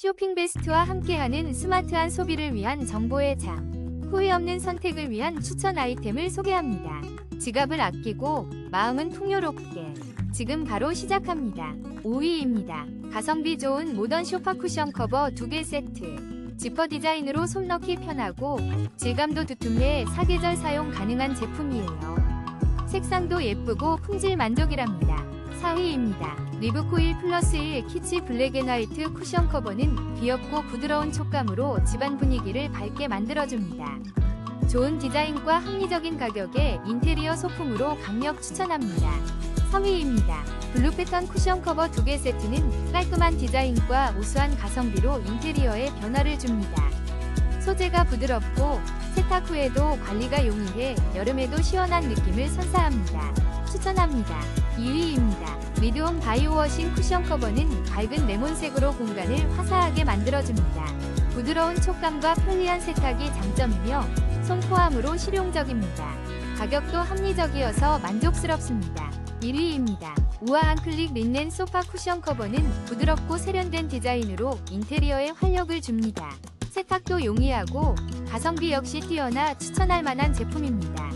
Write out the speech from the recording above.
쇼핑 베스트와 함께하는 스마트한 소비를 위한 정보의 장. 후회 없는 선택을 위한 추천 아이템을 소개합니다. 지갑을 아끼고 마음은 풍요롭게. 지금 바로 시작합니다. 5위입니다. 가성비 좋은 모던 쇼파 쿠션 커버 2개 세트. 지퍼 디자인으로 손 넣기 편하고 질감도 두툼해 사계절 사용 가능한 제품이에요. 색상도 예쁘고 품질 만족이랍니다. 4위입니다. 리브코일 플러스 1 키치 블랙 앤 화이트 쿠션 커버는 귀엽고 부드러운 촉감으로 집안 분위기를 밝게 만들어줍니다. 좋은 디자인과 합리적인 가격에 인테리어 소품으로 강력 추천합니다. 3위입니다. 블루 패턴 쿠션 커버 2개 세트는 깔끔한 디자인과 우수한 가성비로 인테리어에 변화를 줍니다. 소재가 부드럽고 세탁 후에도 관리가 용이해 여름에도 시원한 느낌을 선사합니다. 추천합니다. 2위입니다. 미드홈 바이오워싱 쿠션 커버는 밝은 레몬색으로 공간을 화사하게 만들어줍니다. 부드러운 촉감과 편리한 세탁이 장점이며 손포함으로 실용적입니다. 가격도 합리적이어서 만족스럽습니다. 1위입니다. 우아한 클릭 린넨 소파 쿠션 커버는 부드럽고 세련된 디자인으로 인테리어에 활력을 줍니다. 세탁도 용이하고 가성비 역시 뛰어나 추천할 만한 제품입니다.